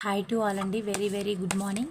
Hi to all అండి very very good morning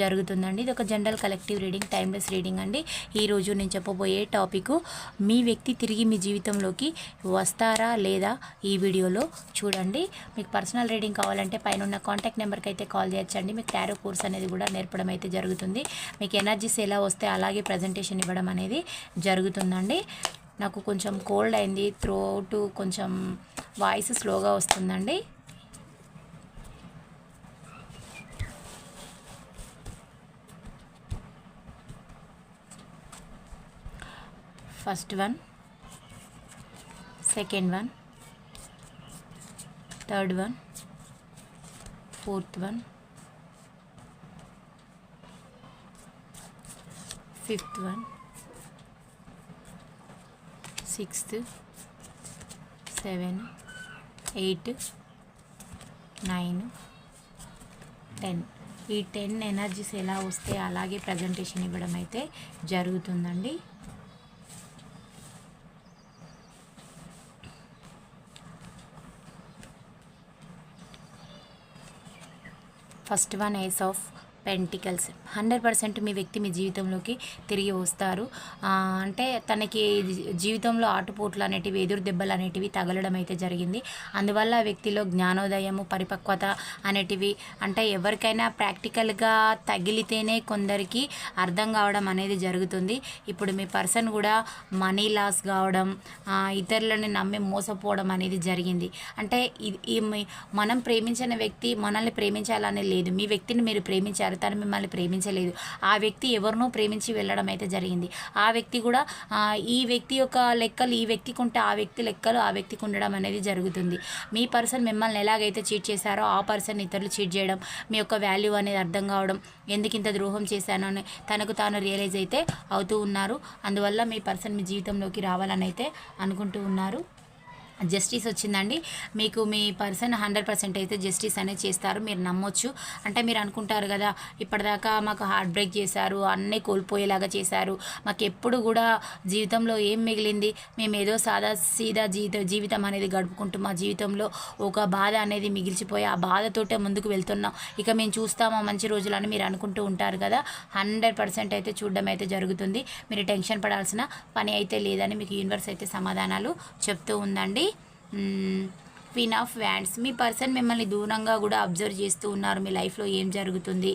జరుగుతుందండి. ఇది ఒక general collective reading timeless reading అండి. ఈ రోజు నేను చెప్పబోయే టాపిక్ మీ వ్యక్తి తిరిగి మీ జీవితంలోకి వస్తారా లేదా ఈ వీడియోలో చూడండి. మీకు పర్సనల్ రీడింగ్ కావాలంటే పైన ఉన్న కాంటాక్ట్ నెంబర్కి అయితే కాల్ చేయొచ్చండి. మీకు టారో కోర్స్ అనేది కూడా నేర్పడం అయితే జరుగుతుంది. మీకు ఎనర్జీస్ ఎలా వస్తే అలాగే ప్రజెంటేషన్ ఇవ్వడం అనేది జరుగుతుందండి. నాకు కొంచెం కోల్డ్ అయింది త్రోట్ కొంచెం వాయిస్ స్లోగా వస్తుందండి. First one second one third one fourth one fifth one sixth seven eight nine ten. ఈ టెన్ ఎనర్జీస్ ఎలా వస్తే అలాగే ప్రజెంటేషన్ ఇవ్వడం అయితే జరుగుతుందండి. First one ace of pentacles hundred percent మీ వ్యక్తి మీ జీవితంలోకి తిరిగి వస్తారు. అంటే తనకి జీవితంలో ఆటుపోట్లు అనేటివి ఎదురు దెబ్బలు అనేటివి తగలడం అయితే జరిగింది. అందువల్ల ఆ వ్యక్తిలో జ్ఞానోదయము పరిపక్వత అనేటివి అంటే ఎవరికైనా ప్రాక్టికల్గా తగిలితేనే కొందరికి అర్థం కావడం అనేది జరుగుతుంది. ఇప్పుడు మీ పర్సన్ కూడా మనీ లాస్ కావడం ఇతరులని నమ్మి మోసపోవడం అనేది జరిగింది. అంటే ఇది ఈ మనం ప్రేమించిన వ్యక్తి మనల్ని ప్రేమించాలని లేదు. మీ వ్యక్తిని మీరు ప్రేమించారు. తను మిమ్మల్ని ప్రేమించలేదు. ఆ వ్యక్తి ఎవరినో ప్రేమించి వెళ్ళడం అయితే జరిగింది. ఆ వ్యక్తి కూడా ఈ వ్యక్తి యొక్క లెక్కలు ఈ వ్యక్తికి ఉంటే ఆ వ్యక్తి లెక్కలు ఆ వ్యక్తికి ఉండడం అనేది జరుగుతుంది. మీ పర్సన్ మిమ్మల్ని ఎలాగైతే చీట్ చేశారో ఆ పర్సన్ ఇతరులు చీట్ చేయడం మీ యొక్క వాల్యూ అనేది అర్థం కావడం ఎందుకు ఇంత ద్రోహం చేశాను అని తనకు తాను రియలైజ్ అయితే అవుతూ ఉన్నారు. అందువల్ల మీ పర్సన్ మీ జీవితంలోకి రావాలని అయితే అనుకుంటూ ఉన్నారు. జస్టిస్ వచ్చిందండి. మీకు మీ పర్సన్ హండ్రెడ్ పర్సెంట్ అయితే జస్టిస్ అనేది చేస్తారు. మీరు నమ్మొచ్చు. అంటే మీరు అనుకుంటారు కదా ఇప్పటిదాకా మాకు హార్ట్ బ్రేక్ చేశారు అన్నీ కోల్పోయేలాగా చేశారు. మాకు ఎప్పుడు కూడా జీవితంలో ఏం మిగిలింది? మేము ఏదో సాదా సీదా జీవిత జీవితం అనేది గడుపుకుంటూ మా జీవితంలో ఒక బాధ అనేది మిగిలిచిపోయి ఆ బాధతోటే ముందుకు వెళ్తున్నాం. ఇక మేము చూస్తామా మంచి రోజులని మీరు అనుకుంటూ ఉంటారు కదా. హండ్రెడ్ పర్సెంట్ అయితే చూడడం అయితే జరుగుతుంది. మీరు టెన్షన్ పడాల్సిన పని అయితే లేదని మీకు యూనివర్స్ అయితే సమాధానాలు చెప్తూ ఉందండి. 嗯。క్వీన్ ఆఫ్ వ్యాండ్స్ మీ పర్సన్ మిమ్మల్ని దూరంగా కూడా అబ్జర్వ్ చేస్తూ ఉన్నారు. మీ లైఫ్లో ఏం జరుగుతుంది?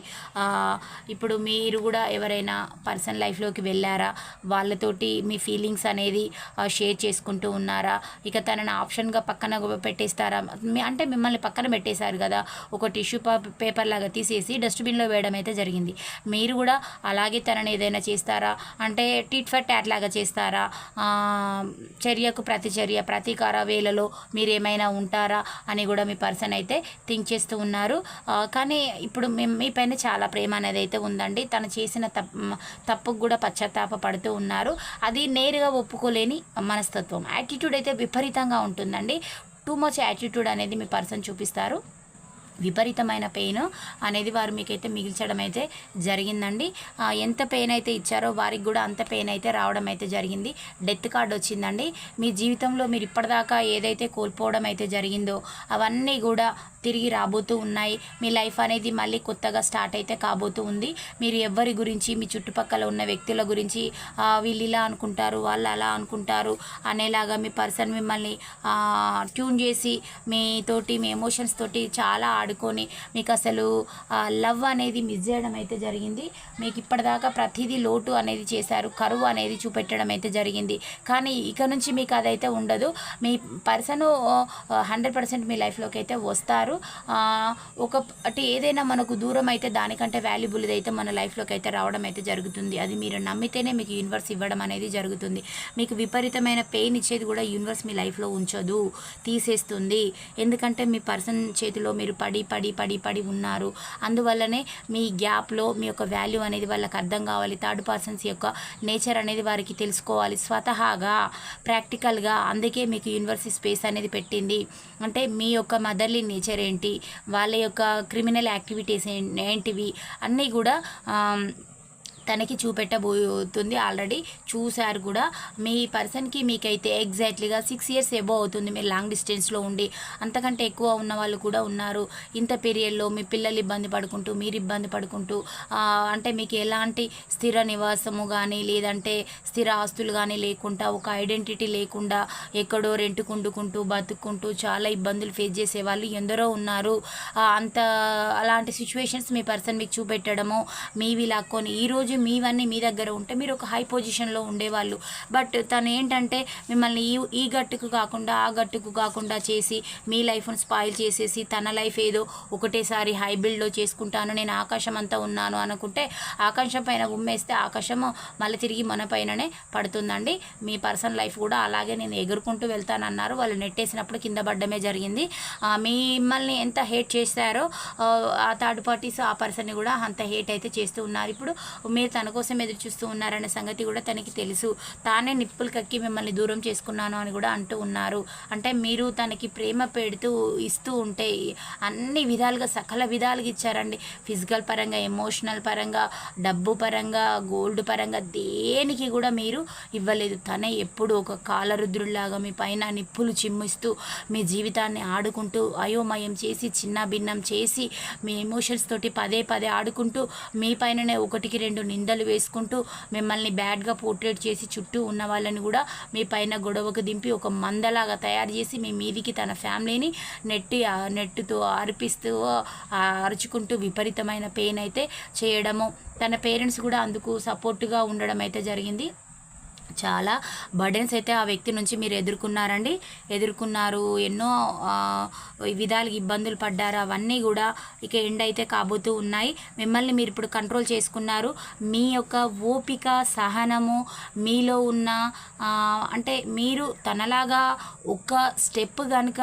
ఇప్పుడు మీరు కూడా ఎవరైనా పర్సన్ లైఫ్లోకి వెళ్ళారా? వాళ్ళతోటి మీ ఫీలింగ్స్ అనేది షేర్ చేసుకుంటూ ఉన్నారా? ఇక తనని ఆప్షన్గా పక్కన పెట్టేస్తారా? అంటే మిమ్మల్ని పక్కన పెట్టేశారు కదా. ఒక టిష్యూ పేపర్ లాగా తీసేసి డస్ట్బిన్లో వేయడం అయితే జరిగింది. మీరు కూడా అలాగే తనని ఏదైనా చేస్తారా? అంటే టిట్ ఫర్ ట్యాట్ లాగా చేస్తారా? చర్యకు ప్రతిచర్య ప్రతీకార వేలలో మీరు ఏమైనా ఉంటారా అని కూడా మీ పర్సన్ అయితే థింక్ చేస్తూ ఉన్నారు. కానీ ఇప్పుడు మీ- మీ పైన చాలా ప్రేమ అనేది అయితే ఉందండి. తను చేసిన తప్పు తప్పుకు కూడా పశ్చాత్తాప పడుతూ ఉన్నారు. అది నేరుగా ఒప్పుకోలేని మనస్తత్వం. యాటిట్యూడ్ అయితే విపరీతంగా ఉంటుందండి. టూ మచ్ యాటిట్యూడ్ అనేది మీ పర్సన్ చూపిస్తారు. విపరీతమైన పెయిన్ అనేది వారు మీకైతే మిగిల్చడం అయితే జరిగిందండి. ఎంత పెయిన్ అయితే ఇచ్చారో వారికి కూడా అంత పెయిన్ అయితే రావడం అయితే జరిగింది. డెత్ కార్డ్ వచ్చిందండి. మీ జీవితంలో మీరు ఇప్పటిదాకా ఏదైతే కోల్పోవడం అయితే జరిగిందో అవన్నీ కూడా తిరిగి రాబోతూ ఉన్నాయి. మీ లైఫ్ అనేది మళ్ళీ కొత్తగా స్టార్ట్ అయితే కాబోతూ ఉంది. మీరు ఎవరి గురించి మీ చుట్టుపక్కల ఉన్న వ్యక్తుల గురించి వీళ్ళు ఇలా అనుకుంటారు వాళ్ళు అలా అనుకుంటారు అనేలాగా మీ పర్సన్ మిమ్మల్ని ట్యూన్ చేసి మీతోటి మీ ఎమోషన్స్ తోటి చాలా ఆడుకొని మీకు అసలు లవ్ అనేది మిస్ చేయడం అయితే జరిగింది. మీకు ఇప్పటిదాకా ప్రతిదీ లోటు అనేది చేశారు కరువు అనేది చూపెట్టడం అయితే జరిగింది. కానీ ఇక నుంచి మీకు అదైతే ఉండదు. మీ పర్సన్ హండ్రెడ్ పర్సెంట్ మీ లైఫ్లోకి అయితే వస్తారు. ఒకటి ఒక అంటే ఏదైనా మనకు దూరం అయితే దానికంటే వాల్యుబుల్ అయితే మన లైఫ్లోకి అయితే రావడం అయితే జరుగుతుంది. అది మీరు నమ్మితేనే మీకు యూనివర్స్ ఇవ్వడం అనేది జరుగుతుంది. మీకు విపరీతమైన పెయిన్ ఇచ్చేది కూడా యూనివర్స్ మీ లైఫ్లో ఉంచదు తీసేస్తుంది. ఎందుకంటే మీ పర్సన్ చేతిలో మీరు పడి పడి పడి పడి పడి ఉన్నారు. అందువల్లనే మీ గ్యాప్లో మీ యొక్క వాల్యూ అనేది వాళ్ళకి అర్థం కావాలి. థర్డ్ పర్సన్స్ యొక్క నేచర్ అనేది వారికి తెలుసుకోవాలి. స్వతహాగా ప్రాక్టికల్గా అందుకే మీకు యూనివర్సిటీ స్పేస్ అనేది పెట్టింది. అంటే మీ యొక్క మదర్లీ నేచర్ ఏంటి? వాళ్ళ యొక్క క్రిమినల్ యాక్టివిటీస్ ఏంటివి? అన్నీ కూడా తనకి చూపెట్టబోతుంది. ఆల్రెడీ చూశారు కూడా. మీ పర్సన్కి మీకైతే ఎగ్జాక్ట్లీగా సిక్స్ ఇయర్స్ ఎబో అవుతుంది. మీరు లాంగ్ డిస్టెన్స్లో ఉండి అంతకంటే ఎక్కువ ఉన్న వాళ్ళు కూడా ఉన్నారు. ఇంత పీరియడ్లో మీ పిల్లలు ఇబ్బంది పడుకుంటూ మీరు ఇబ్బంది పడుకుంటూ అంటే మీకు ఎలాంటి స్థిర నివాసము కానీ లేదంటే స్థిర ఆస్తులు కానీ లేకుండా ఒక ఐడెంటిటీ లేకుండా ఎక్కడో రెంటుకుండుకుంటూ బతుక్కుంటూ చాలా ఇబ్బందులు ఫేస్ చేసే వాళ్ళు ఎందరో ఉన్నారు. అంత అలాంటి సిచ్యువేషన్స్ మీ పర్సన్ మీకు చూపెట్టడము మీవి లాక్కొని ఈరోజు మీవన్నీ మీ దగ్గర ఉంటే మీరు ఒక హై పొజిషన్లో ఉండేవాళ్ళు. బట్ తను ఏంటంటే మిమ్మల్ని ఈ ఈ గట్టుకు కాకుండా ఆ గట్టుకు కాకుండా చేసి మీ లైఫ్ను స్పాయిల్ చేసేసి తన లైఫ్ ఏదో ఒకటేసారి హై బిల్డ్లో చేసుకుంటాను నేను ఆకాశం అంతా ఉన్నాను అనుకుంటే ఆకాశం పైన ఉమ్మేస్తే ఆకాశము మళ్ళీ తిరిగి మన పైననే పడుతుందండి. మీ పర్సనల్ లైఫ్ కూడా అలాగే నేను ఎగురుకుంటూ వెళ్తానన్నారు. వాళ్ళు నెట్టేసినప్పుడు కింద పడ్డమే జరిగింది. మిమ్మల్ని ఎంత హేట్ చేశారో ఆ, ఆ థర్డ్ పార్టీస్ ఆ పర్సన్ని కూడా అంత హేట్ అయితే చేస్తూ ఉన్నారు. ఇప్పుడు మీరు తన కోసం ఎదురు చూస్తూ ఉన్నారన్న సంగతి కూడా తనకి తెలుసు. తానే నిప్పులు కక్కి మిమ్మల్ని దూరం చేసుకున్నాను అని కూడా అంటూ ఉన్నారు. అంటే మీరు తనకి ప్రేమ పెడుతూ ఇస్తూ ఉంటే అన్ని విధాలుగా సకల విధాలుగా ఇచ్చారండి. ఫిజికల్ పరంగా ఎమోషనల్ పరంగా డబ్బు పరంగా గోల్డ్ పరంగా దేనికి కూడా మీరు ఇవ్వలేదు. తనే ఎప్పుడు ఒక కాలరుద్రుల్లాగా మీ పైన నిప్పులు చిమ్మిస్తూ మీ జీవితాన్ని ఆడుకుంటూ అయోమయం చేసి చిన్న భిన్నం చేసి మీ ఎమోషన్స్ తోటి పదే పదే ఆడుకుంటూ మీ పైననే ఒకటికి రెండు నిందలు వేసుకుంటూ మిమ్మల్ని బ్యాడ్గా పోర్ట్రేట్ చేసి చుట్టూ ఉన్న వాళ్ళని కూడా మీ పైన గొడవకు దింపి ఒక మందలాగా తయారు చేసి మీ మీదికి తన ఫ్యామిలీని నెట్టి ఆ ఆర్పిస్తూ అర్పిస్తూ అరుచుకుంటూ విపరీతమైన పెయిన్ అయితే చేయడము. తన పేరెంట్స్ కూడా అందుకు సపోర్టుగా ఉండడం అయితే జరిగింది. చాలా బర్డెన్స్ అయితే ఆ వ్యక్తి నుంచి మీరు ఎదుర్కొన్నారండి. ఎదుర్కొన్నారు ఎన్నో విధాలుగా ఇబ్బందులు పడ్డారు అవన్నీ కూడా ఇక ఎండ్ అయితే కాబోతూ ఉన్నాయి. మిమ్మల్ని మీరు ఇప్పుడు కంట్రోల్ చేసుకున్నారు. మీ యొక్క ఓపిక సహనము మీలో ఉన్న అంటే మీరు తనలాగా ఒక స్టెప్ కనుక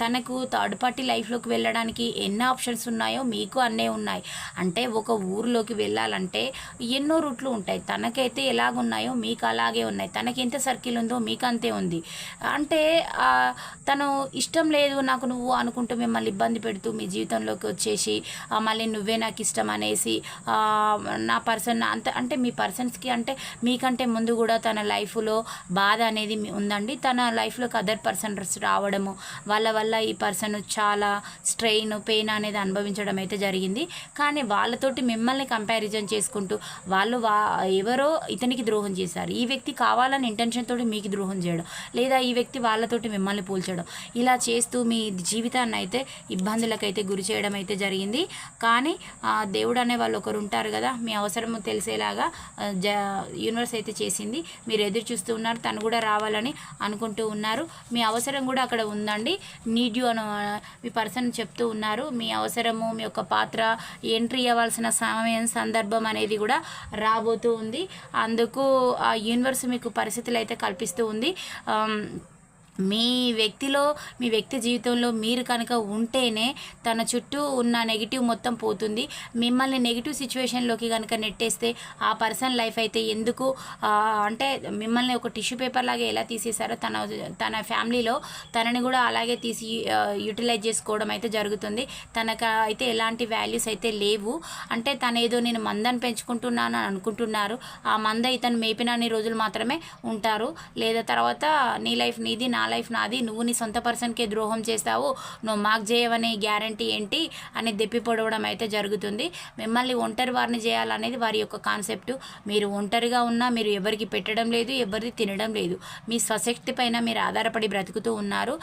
తనకు థర్డ్ పార్టీ లైఫ్లోకి వెళ్ళడానికి ఎన్ని ఆప్షన్స్ ఉన్నాయో మీకు అన్నే ఉన్నాయి. అంటే ఒక ఊరిలోకి వెళ్ళాలంటే ఎన్నో రూట్లు ఉంటాయి. తనకైతే ఎలాగున్నాయో మీకు అలాగే ఉన్నాయి. తనకి ఎంత సర్కిల్ ఉందో మీకు అంతే ఉంది. అంటే తను ఇష్టం లేదు నాకు నువ్వు అనుకుంటూ మిమ్మల్ని ఇబ్బంది పెడుతూ మీ జీవితంలోకి వచ్చేసి మళ్ళీ నువ్వే నాకు ఇష్టం అనేసి నా పర్సన్ అంత అంటే మీ పర్సన్స్కి అంటే మీకంటే ముందు కూడా తన లైఫ్లో బాధ అనేది ఉందండి. తన లైఫ్లోకి అదర్ పర్సన్స్ రావడము వాళ్ళ వల్ల ఈ పర్సన్ చాలా స్ట్రెయిన్ పెయిన్ అనేది అనుభవించడం అయితే జరిగింది. కానీ వాళ్ళతోటి మిమ్మల్ని కంపారిజన్ చేసుకుంటూ వాళ్ళు వా ఎవరో ఇతనికి ద్రోహం చేశారు. ఈ ఈ వ్యక్తి కావాలని ఇంటెన్షన్ తోటి మీకు ద్రోహం చేయడం లేదా ఈ వ్యక్తి వాళ్ళతోటి మిమ్మల్ని పోల్చడం. ఇలా చేస్తూ మీ జీవితాన్ని అయితే ఇబ్బందులకైతే గురి చేయడం అయితే జరిగింది. కానీ ఆ, దేవుడు అనే వాళ్ళు ఒకరు ఉంటారు కదా మీ అవసరం తెలిసేలాగా జ యూనివర్స్ అయితే చేసింది. మీరు ఎదురు చూస్తూ ఉన్నారు తను కూడా రావాలని అనుకుంటూ ఉన్నారు. మీ అవసరం కూడా అక్కడ ఉందండి. నీడ్ యూ అని మీ పర్సన్ చెప్తూ ఉన్నారు. మీ అవసరము మీ యొక్క పాత్ర ఎంట్రీ అవ్వాల్సిన సమయం సందర్భం అనేది కూడా రాబోతూ ఉంది. అందుకు ఆ యూనివర్స్ మీకు పరిస్థితులు అయితే కల్పిస్తూ ఉంది. మీ వ్యక్తిలో మీ వ్యక్తి జీవితంలో మీరు కనుక ఉంటేనే తన చుట్టూ ఉన్న నెగిటివ్ మొత్తం పోతుంది. మిమ్మల్ని నెగిటివ్ సిచ్యువేషన్లోకి కనుక నెట్టేస్తే ఆ పర్సన్ లైఫ్ అయితే ఎందుకు అంటే మిమ్మల్ని ఒక టిష్యూ పేపర్ లాగా ఎలా తీసేశారో తన తన ఫ్యామిలీలో తనని కూడా అలాగే తీసి యూటిలైజ్ చేసుకోవడం అయితే జరుగుతుంది. తనకు అయితే ఎలాంటి వాల్యూస్ అయితే లేవు. అంటే తన ఏదో నేను మందని పెంచుకుంటున్నాను అని అనుకుంటున్నారు. ఆ మంద ఇతను మేపినన్ని రోజులు మాత్రమే ఉంటారు. లేదా తర్వాత నీ లైఫ్ నీది నా లైఫ్ నాది. నువ్వు నీ సొంత పర్సన్కే ద్రోహం చేస్తావు. నువ్వు మాకు చేయవనే గ్యారంటీ ఏంటి అని దెప్పి పొడవడం అయితే జరుగుతుంది. మిమ్మల్ని ఒంటరి వారిని చేయాలనేది వారి యొక్క కాన్సెప్ట్. మీరు ఒంటరిగా ఉన్నా మీరు ఎవరికి పెట్టడం లేదు ఎవరిది తినడం లేదు. మీ స్వశక్తి పైన మీరు ఆధారపడి బ్రతుకుతూ ఉన్నారు.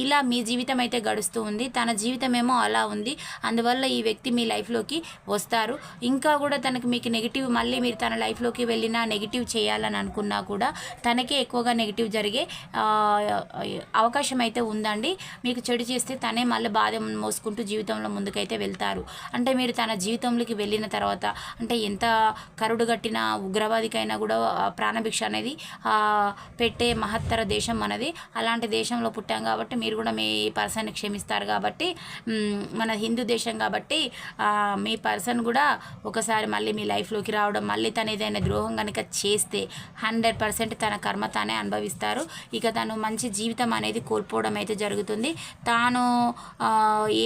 ఇలా మీ జీవితం అయితే గడుస్తూ ఉంది. తన జీవితం ఏమో అలా ఉంది. అందువల్ల ఈ వ్యక్తి మీ లైఫ్లోకి వస్తారు. ఇంకా కూడా తనకి మీకు నెగిటివ్ మళ్ళీ మీరు తన లైఫ్లోకి వెళ్ళినా నెగిటివ్ చేయాలని అనుకున్నా కూడా తనకే ఎక్కువగా నెగిటివ్ జరిగే అవకాశం అయితే ఉందండి. మీకు చెడు చేస్తే తనే మళ్ళీ బాధ మోసుకుంటూ జీవితంలో ముందుకైతే వెళ్తారు. అంటే మీరు తన జీవితంలోకి వెళ్ళిన తర్వాత అంటే ఎంత కరుడు కట్టిన ఉగ్రవాదికైనా కూడా ప్రాణభిక్ష అనేది పెట్టే మహత్తర దేశం మనది. అలాంటి దేశంలో పుట్టాం కాబట్టి మీరు కూడా మీ పర్సన్ క్షమిస్తారు కాబట్టి మన హిందూ దేశం కాబట్టి మీ పర్సన్ కూడా ఒకసారి మళ్ళీ మీ లైఫ్లోకి రావడం మళ్ళీ తను ఏదైనా ద్రోహం కనుక చేస్తే హండ్రెడ్ పర్సెంట్ తన కర్మ తానే అనుభవిస్తారు. ఇక తను మంచి జీవితం అనేది కోల్పోవడం అయితే జరుగుతుంది. తాను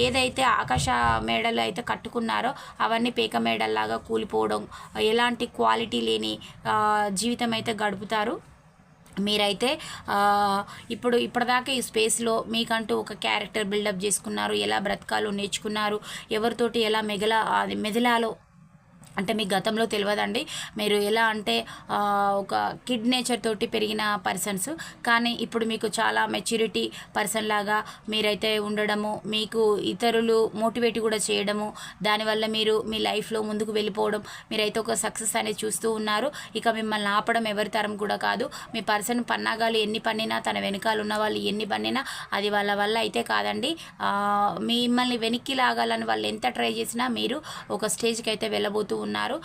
ఏదైతే ఆకాశ మేడలు అయితే కట్టుకున్నారో అవన్నీ పేక మేడల్లాగా కూలిపోవడం ఎలాంటి క్వాలిటీ లేని జీవితం అయితే గడుపుతారు. మీరైతే ఇప్పుడు ఇప్పటిదాకా ఈ స్పేస్లో మీకంటూ ఒక క్యారెక్టర్ బిల్డప్ చేసుకున్నారు ఎలా బ్రతకాలో నేర్చుకున్నారు ఎవరితోటి ఎలా మెగల అది మెదలాలో అంటే మీ గతంలో తెలియదండి. మీరు ఎలా అంటే ఒక కిడ్ నేచర్ తోటి పెరిగిన పర్సన్స్. కానీ ఇప్పుడు మీకు చాలా మెచ్యూరిటీ పర్సన్ లాగా మీరైతే ఉండడము మీకు ఇతరులు మోటివేట్ కూడా చేయడము దానివల్ల మీరు మీ లైఫ్లో ముందుకు వెళ్ళిపోవడం మీరైతే ఒక సక్సెస్ అనేది చూస్తూ ఉన్నారు. ఇక మిమ్మల్ని ఆపడం ఎవరి తరం కూడా కాదు. మీ పర్సన్ పన్నాగాలు ఎన్ని పన్నినా తన వెనకాల ఉన్న వాళ్ళు ఎన్ని పన్నినా అది వాళ్ళ వల్ల అయితే కాదండి. మిమ్మల్ని వెనక్కి లాగాలని వాళ్ళు ఎంత ట్రై చేసినా మీరు ఒక స్టేజ్కి అయితే వెళ్ళబోతూ ఉన్నారు.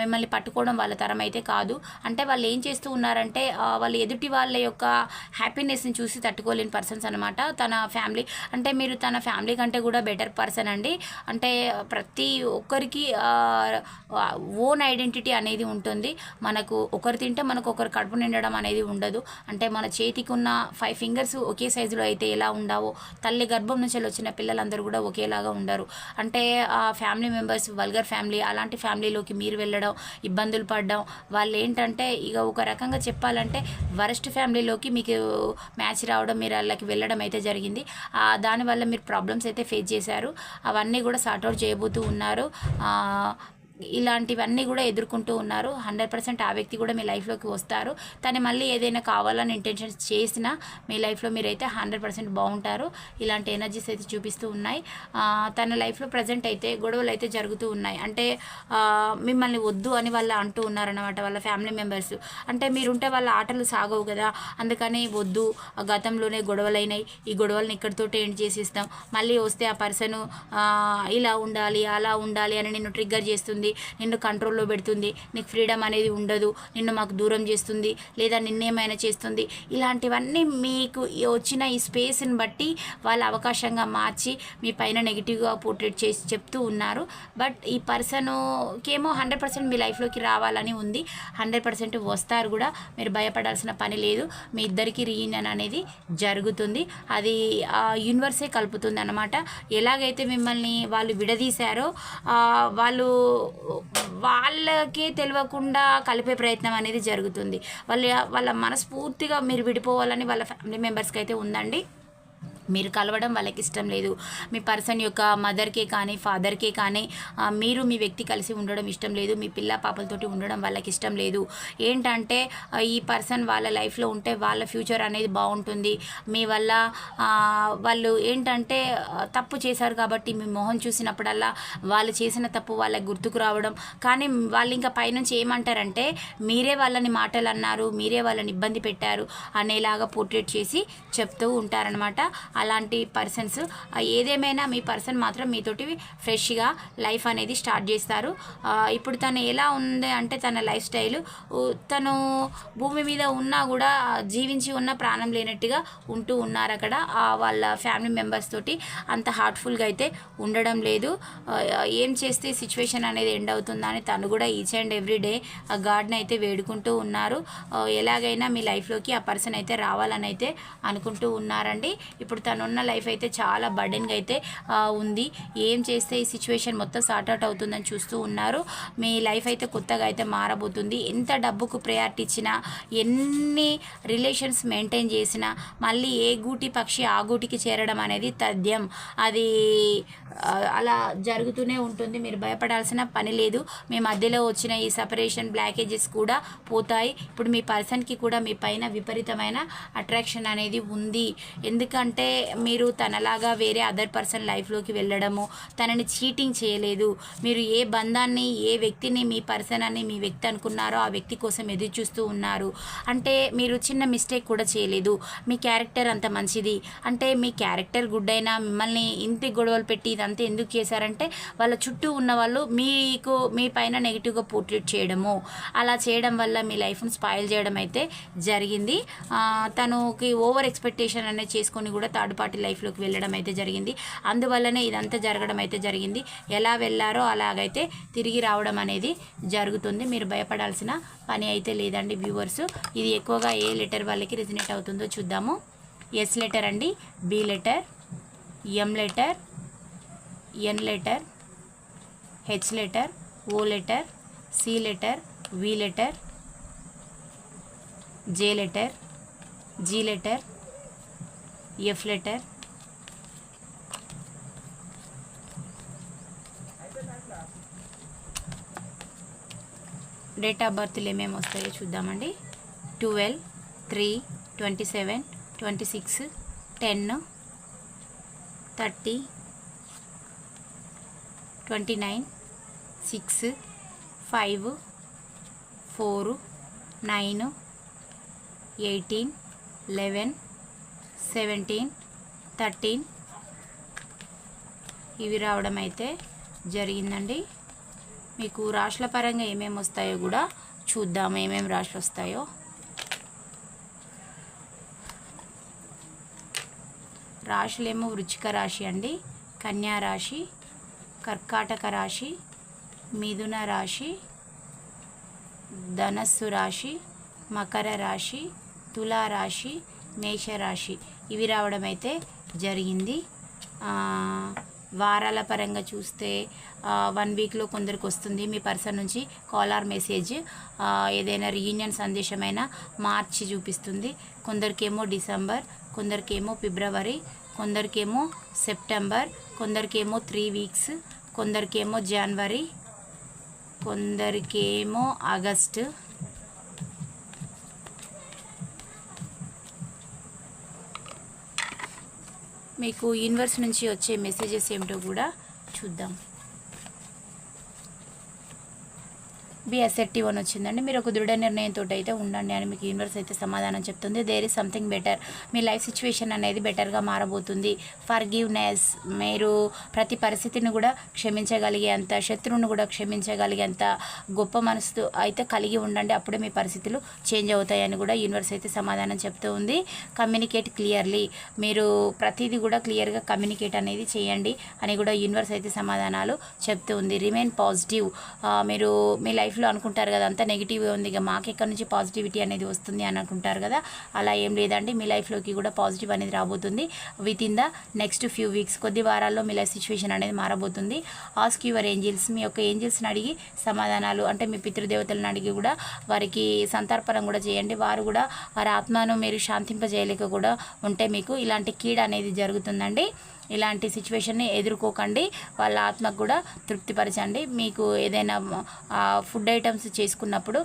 మిమ్మల్ని పట్టుకోవడం వాళ్ళ తరం అయితే కాదు. అంటే వాళ్ళు ఏం చేస్తూ ఉన్నారంటే వాళ్ళు ఎదుటి వాళ్ళ యొక్క హ్యాపీనెస్ని చూసి తట్టుకోలేని పర్సన్స్ అనమాట తన ఫ్యామిలీ అంటే మీరు తన ఫ్యామిలీ కంటే కూడా బెటర్ పర్సన్ అండి. అంటే ప్రతి ఒక్కరికి ఓన్ ఐడెంటిటీ అనేది ఉంటుంది. మనకు ఒకరు తింటే మనకు ఒకరు కడుపు నిండడం అనేది ఉండదు. అంటే మన చేతికి ఉన్న ఫైవ్ ఫింగర్స్ ఒకే సైజులో అయితే ఎలా ఉండవో తల్లి గర్భం నుంచి వచ్చిన పిల్లలందరూ కూడా ఒకేలాగా ఉండరు. అంటే ఆ ఫ్యామిలీ మెంబర్స్ వల్గర్ ఫ్యామిలీ అలాంటి ఫ్యామిలీలోకి మీరు వెళ్ళడం ఇబ్బందులు పడడం వాళ్ళు ఏంటంటే ఇక ఒక రకంగా చెప్పాలంటే వరస్ట్ ఫ్యామిలీలోకి మీకు మ్యాచ్ రావడం మీరు వాళ్ళకి వెళ్ళడం అయితే జరిగింది. దానివల్ల మీరు ప్రాబ్లమ్స్ అయితే ఫేస్ చేశారు. అవన్నీ కూడా సార్ట్అవుట్ చేయబోతూ ఉన్నారు. ఇలాంటివన్నీ కూడా ఎదుర్కొంటూ ఉన్నారు. హండ్రెడ్ పర్సెంట్ ఆ వ్యక్తి కూడా మీ లైఫ్లోకి వస్తారు. తను మళ్ళీ ఏదైనా కావాలని ఇంటెన్షన్స్ చేసినా మీ లైఫ్లో మీరైతే హండ్రెడ్ పర్సెంట్ బాగుంటారు. ఇలాంటి ఎనర్జీస్ అయితే చూపిస్తూ ఉన్నాయి. తన లైఫ్లో ప్రజెంట్ అయితే గొడవలు అయితే జరుగుతూ ఉన్నాయి. అంటే మిమ్మల్ని వద్దు అని వాళ్ళు అంటూ ఉన్నారన్నమాట వాళ్ళ ఫ్యామిలీ మెంబర్స్ అంటే మీరుంటే వాళ్ళ ఆటలు సాగవు కదా. అందుకని వద్దు. ఆ గతంలోనే గొడవలైనాయి. ఈ గొడవలను ఇక్కడితోటే ఎండ్ చేసిస్తాం. మళ్ళీ వస్తే ఆ పర్సన్ ఇలా ఉండాలి అలా ఉండాలి అని నిన్ను ట్రిగ్గర్ చేస్తుంది. నిన్ను కంట్రోల్లో పెడుతుంది నీకు ఫ్రీడమ్ అనేది ఉండదు నిన్ను మాకు దూరం చేస్తుంది లేదా నిన్నేమైనా చేస్తుంది. ఇలాంటివన్నీ మీకు వచ్చిన ఈ స్పేస్ని బట్టి వాళ్ళ అవకాశంగా మార్చి మీ పైన నెగిటివ్గా పోర్ట్రేట్ చేసి చెప్తూ ఉన్నారు. బట్ ఈ పర్సన్కేమో హండ్రెడ్ పర్సెంట్ మీ లైఫ్లోకి రావాలని ఉంది. హండ్రెడ్ పర్సెంట్ వస్తారు కూడా మీరు భయపడాల్సిన పని లేదు. మీ ఇద్దరికి రీయూనియన్ అనేది జరుగుతుంది. అది ఆ యూనివర్సే కలుపుతుంది అనమాట ఎలాగైతే మిమ్మల్ని వాళ్ళు విడదీశారో వాళ్ళు వాళ్ళకే తెలియకుండా కలిపే ప్రయత్నం అనేది జరుగుతుంది. వాళ్ళ వాళ్ళ మనస్ఫూర్తిగా మీరు విడిపోవాలని వాళ్ళ ఫ్యామిలీ మెంబర్స్కి అయితే ఉందండి. మీరు కలవడం వాళ్ళకి ఇష్టం లేదు. మీ పర్సన్ యొక్క మదర్కే కానీ ఫాదర్కే కానీ మీరు మీ వ్యక్తి కలిసి ఉండడం ఇష్టం లేదు. మీ పిల్ల పాపలతోటి ఉండడం వాళ్ళకి ఇష్టం లేదు. ఏంటంటే ఈ పర్సన్ వాళ్ళ లైఫ్లో ఉంటే వాళ్ళ ఫ్యూచర్ అనేది బాగుంటుంది. మీ వల్ల వాళ్ళు ఏంటంటే తప్పు చేశారు కాబట్టి మీ మొహం చూసినప్పుడల్లా వాళ్ళు చేసిన తప్పు వాళ్ళకి గుర్తుకు రావడం. కానీ వాళ్ళు ఇంకా పైనుంచి ఏమంటారంటే మీరే వాళ్ళని మాటలు అన్నారు మీరే వాళ్ళని ఇబ్బంది పెట్టారు అనేలాగా పోర్ట్రేట్ చేసి చెప్తూ ఉంటారనమాట అలాంటి పర్సన్స్ ఏదేమైనా మీ పర్సన్ మాత్రం మీతోటి ఫ్రెష్గా లైఫ్ అనేది స్టార్ట్ చేస్తారు. ఇప్పుడు తను ఎలా ఉంది అంటే తన లైఫ్ స్టైల్ తను భూమి మీద ఉన్నా కూడా జీవించి ఉన్న ప్రాణం లేనట్టుగా ఉంటూ ఉన్నారు అక్కడ. వాళ్ళ ఫ్యామిలీ మెంబర్స్ తోటి అంత హార్ట్ఫుల్గా అయితే ఉండడం లేదు. ఏం చేస్తే సిచ్యువేషన్ అనేది ఎండ్ అవుతుందని తను కూడా ఈచ్ అండ్ ఎవ్రీ డే ఆ గాడ్ని అయితే వేడుకుంటూ ఉన్నారు. ఎలాగైనా మీ లైఫ్లోకి ఆ పర్సన్ అయితే రావాలని అయితే అనుకుంటూ ఉన్నారండి. ఇప్పుడు తనున్న లైఫ్ అయితే చాలా బర్డెన్గా అయితే ఉంది. ఏం చేస్తే ఈ సిచ్యువేషన్ మొత్తం సార్ట్అవుట్ అవుతుందని చూస్తూ ఉన్నారు. మీ లైఫ్ అయితే కొత్తగా అయితే మారబోతుంది. ఎంత డబ్బుకు ప్రయారిటీ ఇచ్చినా ఎన్ని రిలేషన్స్ మెయింటైన్ చేసినా మళ్ళీ ఏ గూటి పక్షి ఆ గూటికి చేరడం అనేది తథ్యం. అది అలా జరుగుతూనే ఉంటుంది. మీరు భయపడాల్సిన పని లేదు. మీ మధ్యలో వచ్చిన ఈ సపరేషన్ బ్లాకేజెస్ కూడా పోతాయి. ఇప్పుడు మీ పర్సన్కి కూడా మీ పైన విపరీతమైన అట్రాక్షన్ అనేది ఉంది. ఎందుకంటే మీరు తనలాగా వేరే అదర్ పర్సన్ లైఫ్లోకి వెళ్ళడము తనని చీటింగ్ చేయలేదు మీరు ఏ బంధాన్ని ఏ వ్యక్తిని మీ పర్సన్ అని మీ వ్యక్తి అనుకున్నారో ఆ వ్యక్తి కోసం ఎదురు చూస్తూ ఉన్నారు. అంటే మీరు చిన్న మిస్టేక్ కూడా చేయలేదు. మీ క్యారెక్టర్ అంత మంచిది. అంటే మీ క్యారెక్టర్ గుడ్ అయినా మిమ్మల్ని ఇంటి గొడవలు పెట్టి ఇదంతా ఎందుకు చేశారంటే వాళ్ళ చుట్టూ ఉన్న వాళ్ళు మీకు మీ పైన నెగిటివ్గా పోర్ట్రేట్ చేయడము. అలా చేయడం వల్ల మీ లైఫ్ని స్పాయిల్ చేయడం అయితే జరిగింది. తనుకి ఓవర్ ఎక్స్పెక్టేషన్ అనేది చేసుకొని కూడా థర్డ్ పార్టీ లైఫ్లోకి వెళ్ళడం అయితే జరిగింది. అందువల్లనే ఇదంతా జరగడం అయితే జరిగింది. ఎలా వెళ్ళారో అలాగైతే తిరిగి రావడం అనేది జరుగుతుంది. మీరు భయపడాల్సిన పని అయితే లేదండి వ్యూవర్స్. ఇది ఎక్కువగా ఏ లెటర్ వాళ్ళకి రిజనేట్ అవుతుందో చూద్దాము. ఎస్ లెటర్ అండి B letter M letter N letter H letter O letter C letter V letter J letter G letter F letter date of బర్త్లు ఏమేమి వస్తాయో చూద్దామండి. Twelve three twenty seven twenty six ten thirty twenty nine six five four nine eighteen eleven seventeen thirteen. ఇవి రావడం అయితే జరిగిందండి. మీకు రాష్ట్ర పరంగా ఏమేమి వస్తాయో కూడా చూద్దాం. ఏమేమి రాశులు వస్తాయో. రాశులేమో వృచ్చిక రాశి అండి. కన్యా రాశి కర్కాటక రాశి మిథున రాశి ధనస్సు రాశి మకర రాశి తులా రాశి మేషరాశి. ఇవి రావడం అయితే జరిగింది వారాల పరంగా చూస్తే వన్ వీక్లో కొందరికి వస్తుంది. మీ పర్సన్ నుంచి కాల్ ఆర్ మెసేజ్ ఏదైనా రీయూనియన్ సందేశమైనా మార్చి చూపిస్తుంది. కొందరికేమో డిసెంబర్ కొందరికేమో ఫిబ్రవరి కొందరికేమో సెప్టెంబర్ కొందరికేమో త్రీ వీక్స్ కొందరికేమో జనవరి కొందరికేమో ఆగస్టు. మీకు యూనివర్స్ నుంచి వచ్చే మెసేజెస్ ఏమిటో కూడా చూద్దాం. బి అసెప్టివ్ అని వచ్చిందండి. మీరు ఒక దృఢ నిర్ణయంతో అయితే ఉండండి అని మీకు యూనివర్స్ అయితే సమాధానం చెప్తుంది. దేర్ ఇస్ సంథింగ్ బెటర్ మీ లైఫ్ సిచ్యువేషన్ అనేది బెటర్గా మారబోతుంది. ఫర్ గివ్నెస్ మీరు ప్రతి పరిస్థితిని కూడా క్షమించగలిగేంత శత్రువును కూడా క్షమించగలిగేంత గొప్ప మనసు అయితే కలిగి ఉండండి. అప్పుడే మీ పరిస్థితులు చేంజ్ అవుతాయని కూడా యూనివర్స్ అయితే సమాధానం చెప్తూ ఉంది. కమ్యూనికేట్ క్లియర్లీ మీరు ప్రతిదీ కూడా క్లియర్గా కమ్యూనికేట్ అనేది చేయండి అని కూడా యూనివర్స్ అయితే సమాధానాలు చెప్తూ ఉంది. రిమైన్ పాజిటివ్ మీరు మీ లైఫ్ లైఫ్లో అనుకుంటారు కదా అంతా నెగిటివ్ ఉంది. ఇక మాకెక్కడి నుంచి పాజిటివిటీ అనేది వస్తుంది అని అనుకుంటారు కదా అలా ఏం లేదండి. మీ లైఫ్లోకి కూడా పాజిటివ్ అనేది రాబోతుంది. Within the next few weeks కొద్ది వారాల్లో మీ లైఫ్ సిచ్యువేషన్ అనేది మారబోతుంది. ఆస్క్ యువర్ ఏంజిల్స్ మీ యొక్క ఏంజిల్స్ని అడిగి సమాధానాలు అంటే మీ పితృదేవతలను అడిగి కూడా వారికి సంతర్పణం కూడా చేయండి. వారు కూడా వారి ఆత్మను మీరు శాంతింపజేయలేక కూడా ఉంటే మీకు ఇలాంటి కీడ అనేది జరుగుతుందండి. ఇలాంటి సిచ్యువేషన్ని ఎదుర్కోకండి. వాళ్ళ ఆత్మకు కూడా తృప్తిపరచండి. మీకు ఏదైనా ఫుడ్ ఐటమ్స్ చేసుకున్నప్పుడు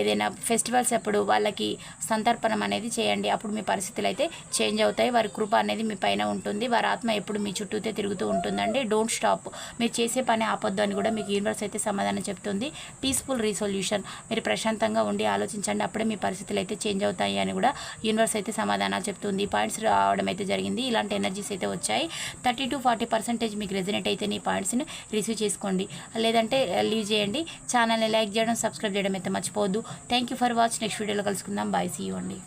ఏదైనా ఫెస్టివల్స్ అప్పుడు వాళ్ళకి సంతర్పణం అనేది చేయండి. అప్పుడు మీ పరిస్థితులు అయితే చేంజ్ అవుతాయి. వారి కృప అనేది మీ పైన ఉంటుంది. వారి ఆత్మ ఎప్పుడు మీ చుట్టూతే తిరుగుతూ ఉంటుందండి. డోంట్ స్టాప్ మీరు చేసే పని ఆపొద్దు అని కూడా మీకు యూనివర్స్ అయితే సమాధానం చెప్తుంది. పీస్ఫుల్ రీసొల్యూషన్ మీరు ప్రశాంతంగా ఉండి ఆలోచించండి. అప్పుడే మీ పరిస్థితులు అయితే చేంజ్ అవుతాయి అని కూడా యూనివర్స్ అయితే సమాధానాలు చెప్తుంది. పాయింట్స్ రావడం అయితే జరిగింది. ఇలాంటి ఎనర్జీస్ అయితే వచ్చాయి. థర్టీ టు ఫార్టీ పర్సెంటేజ్ మీకు రెజినేట్ అయితే నీ పాయింట్స్ని రిసీవ్ చేసుకోండి. లేదంటే లీవ్ చేయండి. ఛానల్ని లైక్ చేయడం సబ్స్క్రైబ్ చేయడం అయితే మర్చిపోవద్దు. Thank you for watch next వీడియోలో కలుసుకుందాం. బాయ్ సీ అండి.